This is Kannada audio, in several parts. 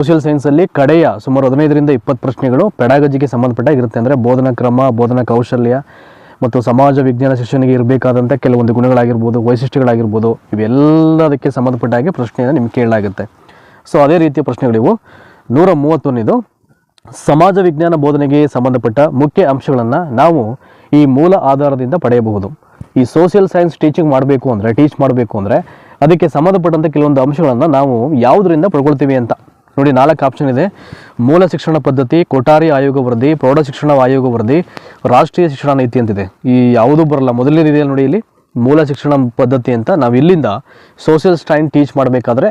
ಸೋಷಿಯಲ್ ಸೈನ್ಸಲ್ಲಿ ಕಡೆಯ ಸುಮಾರು ಹದಿನೈದರಿಂದ ಇಪ್ಪತ್ತು ಪ್ರಶ್ನೆಗಳು ಪೆಡಾಗಜಿಗೆ ಸಂಬಂಧಪಟ್ಟಾಗಿರುತ್ತೆ ಅಂದರೆ ಬೋಧನಾ ಕ್ರಮ, ಬೋಧನಾ ಕೌಶಲ್ಯ ಮತ್ತು ಸಮಾಜ ವಿಜ್ಞಾನ ಶಿಕ್ಷಣಿಗೆ ಇರಬೇಕಾದಂಥ ಕೆಲವೊಂದು ಗುಣಗಳಾಗಿರ್ಬೋದು, ವೈಶಿಷ್ಟ್ಯಗಳಾಗಿರ್ಬೋದು, ಇವೆಲ್ಲದಕ್ಕೆ ಸಂಬಂಧಪಟ್ಟ ಹಾಗೆ ಪ್ರಶ್ನೆಯನ್ನು ನಿಮ್ಗೆ ಕೇಳಲಾಗುತ್ತೆ. ಸೊ ಅದೇ ರೀತಿಯ ಪ್ರಶ್ನೆಗಳಿವು ನೂರ ಮೂವತ್ತೊಂದಿದು. ಸಮಾಜ ವಿಜ್ಞಾನ ಬೋಧನೆಗೆ ಸಂಬಂಧಪಟ್ಟ ಮುಖ್ಯ ಅಂಶಗಳನ್ನು ನಾವು ಈ ಮೂಲ ಆಧಾರದಿಂದ ಪಡೆಯಬಹುದು. ಈ ಸೋಷಿಯಲ್ ಸೈನ್ಸ್ ಟೀಚಿಂಗ್ ಮಾಡಬೇಕು ಅಂದರೆ ಟೀಚ್ ಮಾಡಬೇಕು ಅಂದರೆ ಅದಕ್ಕೆ ಸಂಬಂಧಪಟ್ಟಂಥ ಕೆಲವೊಂದು ಅಂಶಗಳನ್ನು ನಾವು ಯಾವುದರಿಂದ ಪಡ್ಕೊಳ್ತೀವಿ ಅಂತ ನೋಡಿ, ನಾಲ್ಕು ಆಪ್ಷನ್ ಇದೆ. ಮೂಲ ಶಿಕ್ಷಣ ಪದ್ಧತಿ, ಕೊಠಾರಿ ಆಯೋಗ ವರದಿ, ಪ್ರೌಢ ಶಿಕ್ಷಣ ಆಯೋಗ ವರದಿ, ರಾಷ್ಟ್ರೀಯ ಶಿಕ್ಷಣ ನೀತಿ ಅಂತಿದೆ. ಈ ಯಾವುದೂ ಬರಲ್ಲ. ಮೊದಲನೇದಿದೆ ನೋಡಿ ಇಲ್ಲಿ ಮೂಲ ಶಿಕ್ಷಣ ಪದ್ಧತಿ ಅಂತ ನಾವು ಇಲ್ಲಿಂದ ಸೋಷಿಯಲ್ ಸ್ಟೈನ್ ಟೀಚ್ ಮಾಡಬೇಕಾದ್ರೆ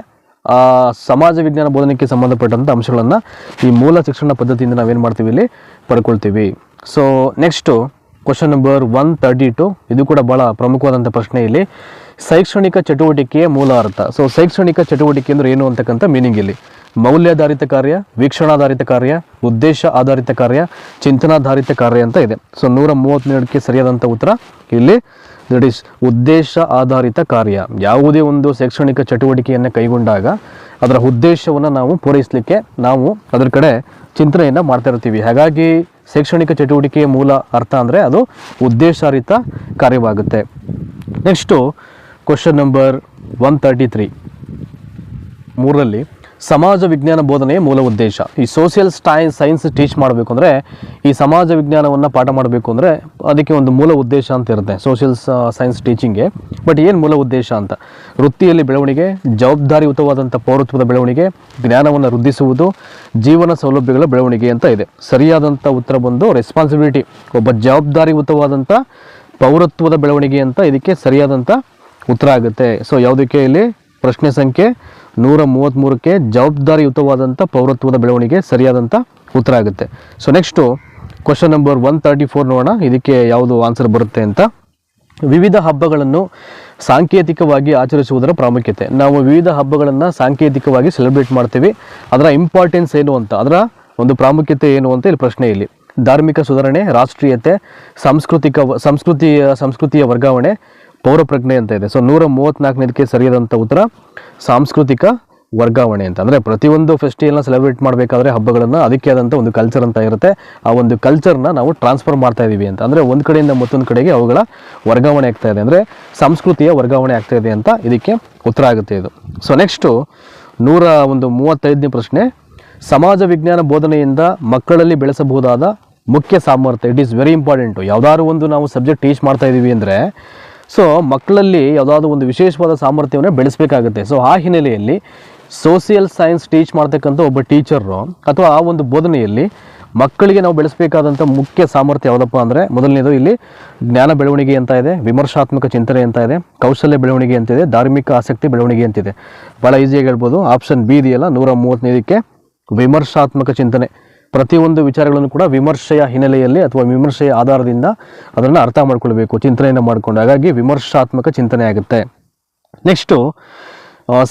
ಸಮಾಜ ವಿಜ್ಞಾನ ಬೋಧನೆಗೆ ಸಂಬಂಧಪಟ್ಟಂಥ ಅಂಶಗಳನ್ನು ಈ ಮೂಲ ಶಿಕ್ಷಣ ಪದ್ಧತಿಯಿಂದ ನಾವೇನು ಮಾಡ್ತೀವಿ ಇಲ್ಲಿ ಪಡ್ಕೊಳ್ತೀವಿ. So next question number one thirty two ಇದು ಕೂಡ ಭಾಳ ಪ್ರಮುಖವಾದಂಥ ಪ್ರಶ್ನೆ ಇಲ್ಲಿ. ಶೈಕ್ಷಣಿಕ ಚಟುವಟಿಕೆಯ ಮೂಲ ಅರ್ಥ. ಸೊ ಶೈಕ್ಷಣಿಕ ಚಟುವಟಿಕೆ ಅಂದರೆ ಏನು ಅಂತಕ್ಕಂಥ ಮೀನಿಂಗ್ ಇಲ್ಲಿ. ಮೌಲ್ಯಾಧಾರಿತ ಕಾರ್ಯ, ವೀಕ್ಷಣಾಧಾರಿತ ಕಾರ್ಯ, ಉದ್ದೇಶ ಆಧಾರಿತ ಕಾರ್ಯ, ಚಿಂತನಾಧಾರಿತ ಕಾರ್ಯ ಅಂತ ಇದೆ. ಸೊ ನೂರ ಮೂವತ್ತೆರಡಕ್ಕೆ ಸರಿಯಾದಂಥ ಉತ್ತರ ಇಲ್ಲಿ ದಟ್ ಈಸ್ ಉದ್ದೇಶ ಆಧಾರಿತ ಕಾರ್ಯ. ಯಾವುದೇ ಒಂದು ಶೈಕ್ಷಣಿಕ ಚಟುವಟಿಕೆಯನ್ನು ಕೈಗೊಂಡಾಗ ಅದರ ಉದ್ದೇಶವನ್ನು ನಾವು ಪೂರೈಸಲಿಕ್ಕೆ ನಾವು ಅದರ ಕಡೆ ಚಿಂತನೆಯನ್ನು ಮಾಡ್ತಾ ಇರ್ತೀವಿ. ಹಾಗಾಗಿ ಶೈಕ್ಷಣಿಕ ಚಟುವಟಿಕೆಯ ಮೂಲ ಅರ್ಥ ಅಂದರೆ ಅದು ಉದ್ದೇಶಾರಿತ ಕಾರ್ಯವಾಗುತ್ತೆ. Next question number one thirty three ಮೂರರಲ್ಲಿ ಸಮಾಜ ವಿಜ್ಞಾನ ಬೋಧನೆಯ ಮೂಲ ಉದ್ದೇಶ. ಈ ಸೋಷಿಯಲ್ ಸ್ಟೈ ಸೈನ್ಸ್ ಟೀಚ್ ಮಾಡಬೇಕು ಅಂದರೆ, ಈ ಸಮಾಜ ವಿಜ್ಞಾನವನ್ನು ಪಾಠ ಮಾಡಬೇಕು ಅಂದರೆ ಅದಕ್ಕೆ ಒಂದು ಮೂಲ ಉದ್ದೇಶ ಅಂತ ಇರುತ್ತೆ ಸೋಷಿಯಲ್ ಸೈನ್ಸ್ ಟೀಚಿಂಗ್ಗೆ ಬಟ್ ಏನು ಮೂಲ ಉದ್ದೇಶ ಅಂತ? ವೃತ್ತಿಯಲ್ಲಿ ಬೆಳವಣಿಗೆ, ಜವಾಬ್ದಾರಿಯುತವಾದಂಥ ಪೌರತ್ವದ ಬೆಳವಣಿಗೆ, ಜ್ಞಾನವನ್ನು ವೃದ್ಧಿಸುವುದು, ಜೀವನ ಸೌಲಭ್ಯಗಳ ಬೆಳವಣಿಗೆ ಅಂತ ಇದೆ. ಸರಿಯಾದಂಥ ಉತ್ತರ ಬಂದು ರೆಸ್ಪಾನ್ಸಿಬಿಲಿಟಿ ಒಬ್ಬ ಜವಾಬ್ದಾರಿಯುತವಾದಂಥ ಪೌರತ್ವದ ಬೆಳವಣಿಗೆ ಅಂತ ಇದಕ್ಕೆ ಸರಿಯಾದಂಥ ಉತ್ತರ ಆಗುತ್ತೆ. ಸೊ ಯಾವುದಕ್ಕೆ ಇಲ್ಲಿ? ಪ್ರಶ್ನೆ ಸಂಖ್ಯೆ ನೂರ ಮೂವತ್ತ್ಮೂರಕ್ಕೆ ಜವಾಬ್ದಾರಿಯುತವಾದಂಥ ಪೌರತ್ವದ ಬೆಳವಣಿಗೆ ಸರಿಯಾದಂಥ ಉತ್ತರ ಆಗುತ್ತೆ. So next question number one thirty four ನೋಡೋಣ. ಇದಕ್ಕೆ ಯಾವುದು ಆನ್ಸರ್ ಬರುತ್ತೆ ಅಂತ. ವಿವಿಧ ಹಬ್ಬಗಳನ್ನು ಸಾಂಕೇತಿಕವಾಗಿ ಆಚರಿಸುವುದರ ಪ್ರಾಮುಖ್ಯತೆ. ನಾವು ವಿವಿಧ ಹಬ್ಬಗಳನ್ನು ಸಾಂಕೇತಿಕವಾಗಿ ಸೆಲೆಬ್ರೇಟ್ ಮಾಡ್ತೀವಿ. ಅದರ ಇಂಪಾರ್ಟೆನ್ಸ್ ಏನು ಅಂತ. ಅದರ ಒಂದು ಪ್ರಾಮುಖ್ಯತೆ ಏನು ಅಂತ ಇಲ್ಲಿ ಪ್ರಶ್ನೆ ಇಲ್ಲಿ. ಧಾರ್ಮಿಕ ಸುಧಾರಣೆ, ರಾಷ್ಟ್ರೀಯತೆ, ಸಾಂಸ್ಕೃತಿಕ, ಸಂಸ್ಕೃತಿಯ ಸಂಸ್ಕೃತಿಯ ವರ್ಗಾವಣೆ ಪೌರ ಪ್ರಜ್ಞೆ ಅಂತ ಇದೆ. ಸೊ ನೂರ ಮೂವತ್ತ್ನಾಲ್ಕನೇದಕ್ಕೆ ಸರಿಯಾದಂಥ ಉತ್ತರ, ಸಾಂಸ್ಕೃತಿಕ ವರ್ಗಾವಣೆ ಅಂತ. ಅಂದರೆ ಪ್ರತಿಯೊಂದು ಫೆಸ್ಟಿವಲ್ನ ಸೆಲೆಬ್ರೇಟ್ ಮಾಡಬೇಕಾದ್ರೆ ಹಬ್ಬಗಳನ್ನು ಅದಕ್ಕೆ ಆದಂಥ ಒಂದು ಕಲ್ಚರ್ ಅಂತ ಇರುತ್ತೆ. ಆ ಒಂದು ಕಲ್ಚರ್ನ ನಾವು ಟ್ರಾನ್ಸ್ಫರ್ ಮಾಡ್ತಾ ಇದ್ದೀವಿ ಅಂತ. ಅಂದರೆ ಒಂದು ಕಡೆಯಿಂದ ಮತ್ತೊಂದು ಕಡೆಗೆ ಅವುಗಳ ವರ್ಗಾವಣೆ ಆಗ್ತಾ ಇದೆ. ಅಂದರೆ ಸಂಸ್ಕೃತಿಯ ವರ್ಗಾವಣೆ ಆಗ್ತಾ ಇದೆ ಅಂತ ಇದಕ್ಕೆ ಉತ್ತರ ಆಗುತ್ತೆ ಇದು. ಸೊ ನೆಕ್ಸ್ಟು ನೂರ ಒಂದು ಮೂವತ್ತೈದನೇ ಪ್ರಶ್ನೆ. ಸಮಾಜ ವಿಜ್ಞಾನ ಬೋಧನೆಯಿಂದ ಮಕ್ಕಳಲ್ಲಿ ಬೆಳೆಸಬಹುದಾದ ಮುಖ್ಯ ಸಾಮರ್ಥ್ಯ. ಇಟ್ ಈಸ್ ವೆರಿ ಇಂಪಾರ್ಟೆಂಟು ಯಾವುದಾದ್ರು ಒಂದು ನಾವು ಸಬ್ಜೆಕ್ಟ್ ಟೀಚ್ ಮಾಡ್ತಾ ಇದ್ದೀವಿ ಅಂದರೆ ಸೊ ಮಕ್ಕಳಲ್ಲಿ ಯಾವುದಾದ್ರೂ ಒಂದು ವಿಶೇಷವಾದ ಸಾಮರ್ಥ್ಯವನ್ನು ಬೆಳೆಸಬೇಕಾಗುತ್ತೆ. ಸೊ ಆ ಹಿನ್ನೆಲೆಯಲ್ಲಿ ಸೋಷಿಯಲ್ ಸೈನ್ಸ್ ಟೀಚ್ ಮಾಡ್ತಕ್ಕಂಥ ಒಬ್ಬ ಟೀಚರು ಅಥವಾ ಆ ಒಂದು ಬೋಧನೆಯಲ್ಲಿ ಮಕ್ಕಳಿಗೆ ನಾವು ಬೆಳೆಸಬೇಕಾದಂಥ ಮುಖ್ಯ ಸಾಮರ್ಥ್ಯ ಯಾವುದಪ್ಪ ಅಂದರೆ, ಮೊದಲನೇದು ಇಲ್ಲಿ ಜ್ಞಾನ ಬೆಳವಣಿಗೆ ಅಂತ ಇದೆ, ವಿಮರ್ಶಾತ್ಮಕ ಚಿಂತನೆ ಅಂತ ಇದೆ, ಕೌಶಲ್ಯ ಬೆಳವಣಿಗೆ ಅಂತ ಇದೆ, ಧಾರ್ಮಿಕ ಆಸಕ್ತಿ ಬೆಳವಣಿಗೆ ಅಂತಿದೆ ಭಾಳ ಈಸಿಯಾಗಿ ಹೇಳ್ಬೋದು. ಆಪ್ಷನ್ ಬಿ ಇದೆಯಲ್ಲ, ನೂರ ಮೂವತ್ತನೇದಕ್ಕೆ ವಿಮರ್ಶಾತ್ಮಕ ಚಿಂತನೆ. ಪ್ರತಿಯೊಂದು ವಿಚಾರಗಳನ್ನು ಕೂಡ ವಿಮರ್ಶೆಯ ಹಿನ್ನೆಲೆಯಲ್ಲಿ ಅಥವಾ ವಿಮರ್ಶೆಯ ಆಧಾರದಿಂದ ಅದನ್ನು ಅರ್ಥ ಮಾಡ್ಕೊಳ್ಬೇಕು, ಚಿಂತನೆಯನ್ನು ಮಾಡಿಕೊಂಡು. ಹಾಗಾಗಿ ವಿಮರ್ಶಾತ್ಮಕ ಚಿಂತನೆ ಆಗುತ್ತೆ. ನೆಕ್ಸ್ಟು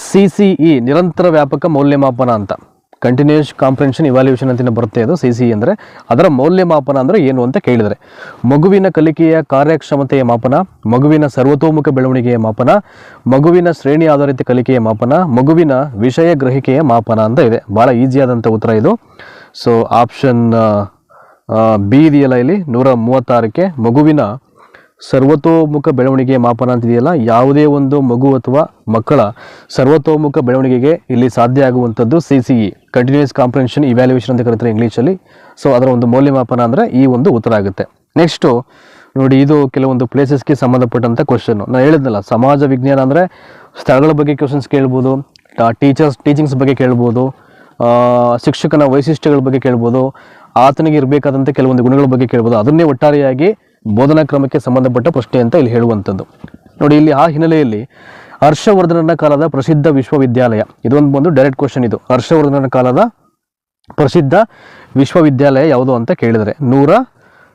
ಸಿ ಸಿ ಇ ನಿರಂತರ ವ್ಯಾಪಕ ಮೌಲ್ಯಮಾಪನ ಅಂತ. ಕಂಟಿನ್ಯೂಸ್ ಕಾಂಪ್ರೆನ್ಷನ್ ಇವ್ಯಾಲ್ಯೂಷನ್ ಅಂತ ಬರುತ್ತೆ ಅದು ಸಿ ಸಿ ಅಂದರೆ. ಅದರ ಮೌಲ್ಯಮಾಪನ ಅಂದರೆ ಏನು ಅಂತ ಕೇಳಿದರೆ. ಮಗುವಿನ ಕಲಿಕೆಯ ಕಾರ್ಯಕ್ಷಮತೆಯ ಮಾಪನ, ಮಗುವಿನ ಸರ್ವತೋಮುಖ ಬೆಳವಣಿಗೆಯ ಮಾಪನ, ಮಗುವಿನ ಶ್ರೇಣಿ ಆಧಾರಿತ ಕಲಿಕೆಯ ಮಾಪನ, ಮಗುವಿನ ವಿಷಯ ಗ್ರಹಿಕೆಯ ಮಾಪನ ಅಂತ ಇದೆ. ಭಾಳ ಈಸಿಯಾದಂಥ ಉತ್ತರ ಇದು. ಸೊ ಆಪ್ಷನ್ ಬಿ ಇದೆಯಲ್ಲ ಇಲ್ಲಿ? ನೂರ ಮೂವತ್ತಾರಕ್ಕೆ ಮಗುವಿನ ಸರ್ವತೋಮುಖ ಬೆಳವಣಿಗೆ ಮಾಪನ ಅಂತಿದೆಯಲ್ಲ ಯಾವುದೇ ಒಂದು ಮಗು ಅಥವಾ ಮಕ್ಕಳ ಸರ್ವತೋಮುಖ ಬೆಳವಣಿಗೆಗೆ ಇಲ್ಲಿ ಸಾಧ್ಯ ಆಗುವಂಥದ್ದು C C E continuous comprehension evaluation ಅಂತ ಕರೀತಾರೆ ಇಂಗ್ಲೀಷಲ್ಲಿ. ಸೊ ಅದರ ಒಂದು ಮೌಲ್ಯಮಾಪನ ಅಂದರೆ ಈ ಒಂದು ಉತ್ತರ ಆಗುತ್ತೆ. ನೆಕ್ಸ್ಟು ನೋಡಿ, ಇದು ಕೆಲವೊಂದು ಪ್ಲೇಸಸ್ಗೆ ಸಂಬಂಧಪಟ್ಟಂಥ ಕ್ವಶನ್ ನಾನು ಹೇಳಿದ್ನಲ್ಲ, ಸಮಾಜ ವಿಜ್ಞಾನ ಅಂದರೆ ಸ್ಥಳಗಳ ಬಗ್ಗೆ ಕ್ವಶನ್ಸ್ ಕೇಳ್ಬೋದು ಟೀಚರ್ಸ್ ಟೀಚಿಂಗ್ಸ್ ಬಗ್ಗೆ ಕೇಳ್ಬೋದು ಶಿಕ್ಷಕನ ವೈಶಿಷ್ಟ್ಯಗಳ ಬಗ್ಗೆ ಕೇಳ್ಬೋದು, ಆತನಿಗೆ ಇರಬೇಕಾದಂಥ ಕೆಲವೊಂದು ಗುಣಗಳ ಬಗ್ಗೆ ಕೇಳ್ಬೋದು, ಅದನ್ನೇ ಒಟ್ಟಾರೆಯಾಗಿ ಬೋಧನಾ ಕ್ರಮಕ್ಕೆ ಸಂಬಂಧಪಟ್ಟ ಪ್ರಶ್ನೆ ಅಂತ ಇಲ್ಲಿ ಹೇಳುವಂಥದ್ದು. ನೋಡಿ, ಇಲ್ಲಿ ಆ ಹಿನ್ನೆಲೆಯಲ್ಲಿ ಹರ್ಷವರ್ಧನನ ಕಾಲದ ಪ್ರಸಿದ್ಧ ವಿಶ್ವವಿದ್ಯಾಲಯ, ಇದೊಂದು ಬಂದು ಡೈರೆಕ್ಟ್ ಕ್ವಶನ್ ಇದು. ಹರ್ಷವರ್ಧನನ ಕಾಲದ ಪ್ರಸಿದ್ಧ ವಿಶ್ವವಿದ್ಯಾಲಯ ಯಾವುದು ಅಂತ ಕೇಳಿದರೆ, ನೂರ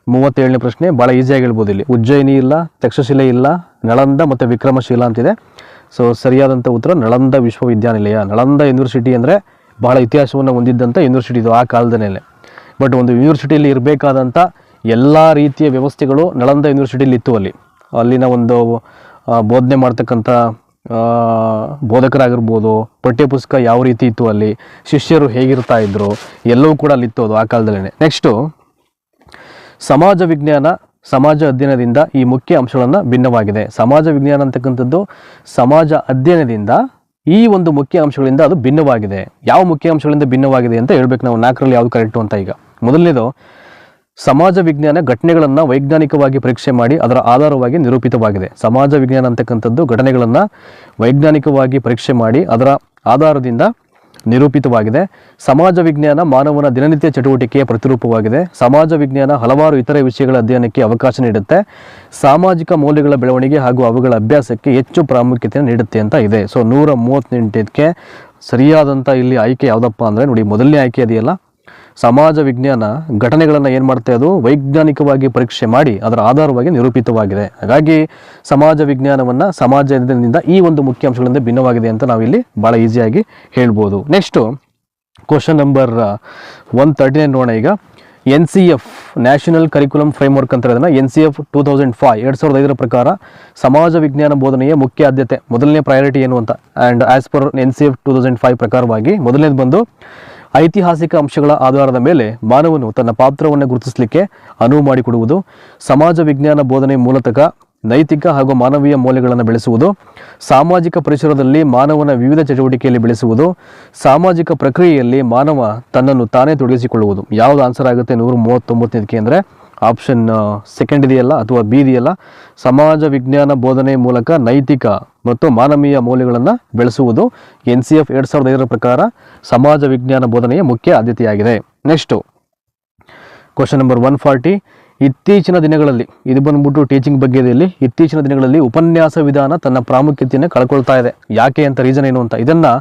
ಮೂವತ್ತೇಳನೇ ಪ್ರಶ್ನೆ, ಭಾಳ ಈಸಿಯಾಗಿ ಹೇಳ್ಬೋದು ಇಲ್ಲಿ. ಉಜ್ಜಯಿನಿ ಇಲ್ಲ ತಕ್ಷಶಿಲೆ ಇಲ್ಲ, ನಳಂದ ಮತ್ತು ವಿಕ್ರಮಶೀಲ ಅಂತಿದೆ. ಸೊ ಸರಿಯಾದಂಥ ಉತ್ತರ ನಳಂದ ವಿಶ್ವವಿದ್ಯಾನಿಲಯ. ನಳಂದ ಯೂನಿವರ್ಸಿಟಿ ಅಂದರೆ ಬಹಳ ಇತಿಹಾಸವನ್ನು ಹೊಂದಿದ್ದಂಥ ಯೂನಿವರ್ಸಿಟಿ ಇದು ಆ ಕಾಲದಲ್ಲೇ ಬಟ್ ಒಂದು ಯೂನಿವರ್ಸಿಟಿಯಲ್ಲಿ ಇರಬೇಕಾದಂಥ ಎಲ್ಲ ರೀತಿಯ ವ್ಯವಸ್ಥೆಗಳು ನಳಂದ ಯೂನಿವರ್ಸಿಟಿಯಲ್ಲಿ ಇತ್ತು ಅಲ್ಲಿ. ಅಲ್ಲಿನ ಒಂದು ಬೋಧನೆ ಮಾಡ್ತಕ್ಕಂಥ ಬೋಧಕರಾಗಿರ್ಬೋದು, ಪಠ್ಯಪುಸ್ತಕ ಯಾವ ರೀತಿ ಇತ್ತು ಅಲ್ಲಿ, ಶಿಷ್ಯರು ಹೇಗಿರ್ತಾ ಇದ್ದರು ಎಲ್ಲವೂ ಕೂಡ ಅಲ್ಲಿತ್ತು ಅದು ಆ ಕಾಲದಲ್ಲೇ ನೆಕ್ಸ್ಟು ಸಮಾಜ ವಿಜ್ಞಾನ, ಸಮಾಜ ಅಧ್ಯಯನದಿಂದ ಈ ಮುಖ್ಯ ಅಂಶಗಳನ್ನು ಭಿನ್ನವಾಗಿದೆ. ಸಮಾಜ ವಿಜ್ಞಾನ ಅಂತಕ್ಕಂಥದ್ದು ಸಮಾಜ ಅಧ್ಯಯನದಿಂದ ಈ ಒಂದು ಮುಖ್ಯ ಅಂಶಗಳಿಂದ ಅದು ಭಿನ್ನವಾಗಿದೆ. ಯಾವ ಮುಖ್ಯ ಅಂಶಗಳಿಂದ ಭಿನ್ನವಾಗಿದೆ ಅಂತ ಹೇಳ್ಬೇಕು ನಾವು. ನಾಲ್ಕರಲ್ಲಿ ಯಾವುದು ಕರೆಕ್ಟು ಅಂತ ಈಗ. ಮೊದಲನೇದು, ಸಮಾಜ ವಿಜ್ಞಾನ ಘಟನೆಗಳನ್ನು ವೈಜ್ಞಾನಿಕವಾಗಿ ಪರೀಕ್ಷೆ ಮಾಡಿ ಅದರ ಆಧಾರವಾಗಿ ನಿರೂಪಿತವಾಗಿದೆ. ಸಮಾಜ ವಿಜ್ಞಾನ ಅಂತಕ್ಕಂಥದ್ದು ಘಟನೆಗಳನ್ನು ವೈಜ್ಞಾನಿಕವಾಗಿ ಪರೀಕ್ಷೆ ಮಾಡಿ ಅದರ ಆಧಾರದಿಂದ ನಿರೂಪಿತವಾಗಿದೆ. ಸಮಾಜ ವಿಜ್ಞಾನ ಮಾನವನ ದಿನನಿತ್ಯ ಚಟುವಟಿಕೆಯ ಪ್ರತಿರೂಪವಾಗಿದೆ. ಸಮಾಜ ವಿಜ್ಞಾನ ಹಲವಾರು ಇತರೆ ವಿಷಯಗಳ ಅಧ್ಯಯನಕ್ಕೆ ಅವಕಾಶ ನೀಡುತ್ತೆ. ಸಾಮಾಜಿಕ ಮೌಲ್ಯಗಳ ಬೆಳವಣಿಗೆ ಹಾಗೂ ಅವುಗಳ ಅಭ್ಯಾಸಕ್ಕೆ ಹೆಚ್ಚು ಪ್ರಾಮುಖ್ಯತೆ ನೀಡುತ್ತೆ ಅಂತ ಇದೆ. ಸೊ, ನೂರ ಮೂವತ್ತೆಂಟಕ್ಕೆ ಸರಿಯಾದಂಥ ಇಲ್ಲಿ ಆಯ್ಕೆ ಯಾವುದಪ್ಪ ಅಂದರೆ ನೋಡಿ, ಮೊದಲನೇ ಆಯ್ಕೆ ಇದೆಯಲ್ಲ? ಸಮಾಜ ವಿಜ್ಞಾನ ಘಟನೆಗಳನ್ನು ಏನು ಮಾಡುತ್ತೆ ಅದು? ವೈಜ್ಞಾನಿಕವಾಗಿ ಪರೀಕ್ಷೆ ಮಾಡಿ ಅದರ ಆಧಾರವಾಗಿ ನಿರೂಪಿತವಾಗಿದೆ. ಹಾಗಾಗಿ ಸಮಾಜ ವಿಜ್ಞಾನವನ್ನು ಸಮಾಜದಿಂದ ಈ ಒಂದು ಮುಖ್ಯ ಅಂಶಗಳಿಂದ ಭಿನ್ನವಾಗಿದೆ ಅಂತ ನಾವಿಲ್ಲಿ ಭಾಳ ಈಸಿಯಾಗಿ ಹೇಳ್ಬೋದು. Next question number one thirty nine ನೋಡೋಣ ಈಗ. N C F national curriculum framework ಅಂತ ಹೇಳೋದನ್ನ N C F two thousand five ಎರಡು ಸಾವಿರದ ಐದರ ಪ್ರಕಾರ ಸಮಾಜ ವಿಜ್ಞಾನ ಬೋಧನೆಯ ಮುಖ್ಯ ಆದ್ಯತೆ, ಮೊದಲನೇ ಪ್ರಯಾರಿಟಿ ಏನು ಅಂತ? And as per N C F two thousand five ಪ್ರಕಾರವಾಗಿ ಮೊದಲನೇದು ಬಂದು ಐತಿಹಾಸಿಕ ಅಂಶಗಳ ಆಧಾರದ ಮೇಲೆ ಮಾನವನು ತನ್ನ ಪಾತ್ರವನ್ನು ಗುರುತಿಸಲಿಕ್ಕೆ ಅನುವು ಮಾಡಿಕೊಡುವುದು, ಸಮಾಜ ವಿಜ್ಞಾನ ಬೋಧನೆ ಮೂಲತಃ ನೈತಿಕ ಹಾಗೂ ಮಾನವೀಯ ಮೌಲ್ಯಗಳನ್ನು ಬೆಳೆಸುವುದು, ಸಾಮಾಜಿಕ ಪರಿಸರದಲ್ಲಿ ಮಾನವನ ವಿವಿಧ ಚಟುವಟಿಕೆಯಲ್ಲಿ ಬೆಳೆಸುವುದು, ಸಾಮಾಜಿಕ ಪ್ರಕ್ರಿಯೆಯಲ್ಲಿ ಮಾನವ ತನ್ನನ್ನು ತಾನೇ ತೊಡಗಿಸಿಕೊಳ್ಳುವುದು. ಯಾವುದು ಆನ್ಸರ್ ಆಗುತ್ತೆ ನೂರ ಮೂವತ್ತೊಂಬತ್ತನೇದಕ್ಕೆ ಅಂದರೆ ಆಪ್ಷನ್ ಸೆಕೆಂಡ್ ಇದೆಯಲ್ಲ ಅಥವಾ ಬಿ ಇದೆಯಲ್ಲ, ಸಮಾಜ ವಿಜ್ಞಾನ ಬೋಧನೆ ಮೂಲಕ ನೈತಿಕ ಮತ್ತು ಮಾನವೀಯ ಮೌಲ್ಯಗಳನ್ನು ಬೆಳೆಸುವುದು ಎನ್ ಸಿ ಎಫ್ ಎರಡು ಸಾವಿರದ ಐದರ ಪ್ರಕಾರ ಸಮಾಜ ವಿಜ್ಞಾನ ಬೋಧನೆಯ ಮುಖ್ಯ ಆದ್ಯತೆಯಾಗಿದೆ. Next question number one forty ಇತ್ತೀಚಿನ ದಿನಗಳಲ್ಲಿ, ಇದು ಬಂದ್ಬಿಟ್ಟು ಟೀಚಿಂಗ್ ಬಗ್ಗೆ ಇದೆ ಇಲ್ಲಿ. ಇತ್ತೀಚಿನ ದಿನಗಳಲ್ಲಿ ಉಪನ್ಯಾಸ ವಿಧಾನ ತನ್ನ ಪ್ರಾಮುಖ್ಯತೆಯನ್ನು ಕಳ್ಕೊಳ್ತಾ ಇದೆ. ಯಾಕೆ ಅಂತ ರೀಸನ್ ಏನು ಅಂತ. ಇದನ್ನು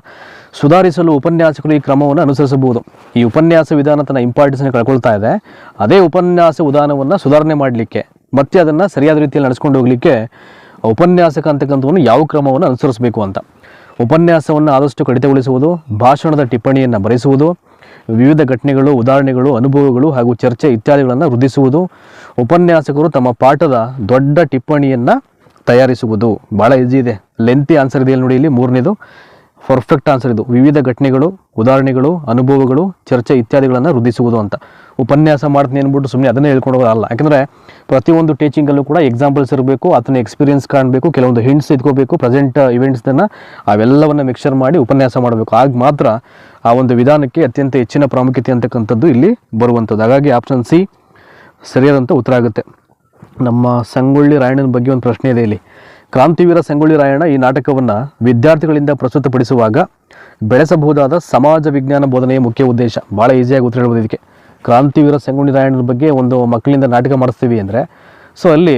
ಸುಧಾರಿಸಲು ಉಪನ್ಯಾಸಕರು ಈ ಕ್ರಮವನ್ನು ಅನುಸರಿಸಬಹುದು. ಈ ಉಪನ್ಯಾಸ ವಿಧಾನ ತನ್ನ ಇಂಪಾರ್ಟೆನ್ಸನ್ನು ಕಳ್ಕೊಳ್ತಾ ಇದೆ. ಅದೇ ಉಪನ್ಯಾಸ ವಿಧಾನವನ್ನು ಸುಧಾರಣೆ ಮಾಡಲಿಕ್ಕೆ, ಮತ್ತೆ ಅದನ್ನು ಸರಿಯಾದ ರೀತಿಯಲ್ಲಿ ನಡೆಸ್ಕೊಂಡು ಹೋಗಲಿಕ್ಕೆ ಉಪನ್ಯಾಸಕ ಅಂತಕ್ಕಂಥವನು ಯಾವ ಕ್ರಮವನ್ನು ಅನುಸರಿಸಬೇಕು ಅಂತ. ಉಪನ್ಯಾಸವನ್ನು ಆದಷ್ಟು ಕಡಿತಗೊಳಿಸುವುದು, ಭಾಷಣದ ಟಿಪ್ಪಣಿಯನ್ನು ಬರೆಸುವುದು, ವಿವಿಧ ಘಟನೆಗಳು, ಉದಾಹರಣೆಗಳು, ಅನುಭವಗಳು ಹಾಗೂ ಚರ್ಚೆ ಇತ್ಯಾದಿಗಳನ್ನು ವೃದ್ಧಿಸುವುದು, ಉಪನ್ಯಾಸಕರು ತಮ್ಮ ಪಾಠದ ದೊಡ್ಡ ಟಿಪ್ಪಣಿಯನ್ನು ತಯಾರಿಸುವುದು. ಭಾಳ ಈಜಿ ಇದೆ. ಲೆಂತಿ ಆನ್ಸರ್ ಇದೆಯಲ್ಲ ನೋಡಿ ಇಲ್ಲಿ ಮೂರನೇದು. ಪರ್ಫೆಕ್ಟ್ ಆನ್ಸರ್ ಇದು. ವಿವಿಧ ಘಟನೆಗಳು, ಉದಾಹರಣೆಗಳು, ಅನುಭವಗಳು, ಚರ್ಚೆ ಇತ್ಯಾದಿಗಳನ್ನು ವೃದ್ಧಿಸುವುದು ಅಂತ. ಉಪನ್ಯಾಸ ಮಾಡ್ತೀನಿ ಅಂದ್ಬಿಟ್ಟು ಸುಮ್ಮನೆ ಅದನ್ನೇ ಹೇಳ್ಕೊಂಡು ಹೋಗೋದಲ್ಲ ಯಾಕಂದರೆ ಪ್ರತಿಯೊಂದು ಟೀಚಿಂಗಲ್ಲೂ ಕೂಡ ಎಕ್ಸಾಂಪಲ್ಸ್ ಇರಬೇಕು, ಅದನ್ನ ಎಕ್ಸ್ಪೀರಿಯನ್ಸ್ ಕಾಣಬೇಕು, ಕೆಲವೊಂದು ಹಿಂಟ್ಸ್ ಇಟ್ಕೋಬೇಕು ಪ್ರೆಸೆಂಟ್ ಇವೆಂಟ್ಸ್ನ ಅವೆಲ್ಲವನ್ನು ಮಿಕ್ಸರ್ ಮಾಡಿ ಉಪನ್ಯಾಸ ಮಾಡಬೇಕು. ಆಗ ಮಾತ್ರ ಆ ಒಂದು ವಿಧಾನಕ್ಕೆ ಅತ್ಯಂತ ಹೆಚ್ಚಿನ ಪ್ರಾಮುಖ್ಯತೆ ಅಂತಕ್ಕಂಥದ್ದು ಇಲ್ಲಿ ಬರುವಂಥದ್ದು. ಹಾಗಾಗಿ ಆಪ್ಷನ್ ಸಿ ಸರಿಯಾದಂಥ ಉತ್ತರ ಆಗುತ್ತೆ. ನಮ್ಮ ಸಂಗೊಳ್ಳಿ ರಾಯಣ್ಣನ ಬಗ್ಗೆ ಒಂದು ಪ್ರಶ್ನೆ ಇದೆ ಇಲ್ಲಿ. ಕ್ರಾಂತಿವೀರ ಸಂಗೊಳ್ಳಿ ರಾಯಣ್ಣ ಈ ನಾಟಕವನ್ನು ವಿದ್ಯಾರ್ಥಿಗಳಿಂದ ಪ್ರಸ್ತುತಪಡಿಸುವಾಗ ಬೆಳೆಸಬಹುದಾದ ಸಮಾಜ ವಿಜ್ಞಾನ ಬೋಧನೆಯ ಮುಖ್ಯ ಉದ್ದೇಶ. ಭಾಳ ಈಸಿಯಾಗಿ ಉತ್ತರ ಹೇಳ್ಬೋದು ಇದಕ್ಕೆ. ಕ್ರಾಂತಿವೀರ ಸಂಗೊಳ್ಳಿ ರಾಯಣ್ಣನ ಬಗ್ಗೆ ಒಂದು ಮಕ್ಕಳಿಂದ ನಾಟಕ ಮಾಡಿಸ್ತೀವಿ ಅಂದರೆ ಸೊ ಅಲ್ಲಿ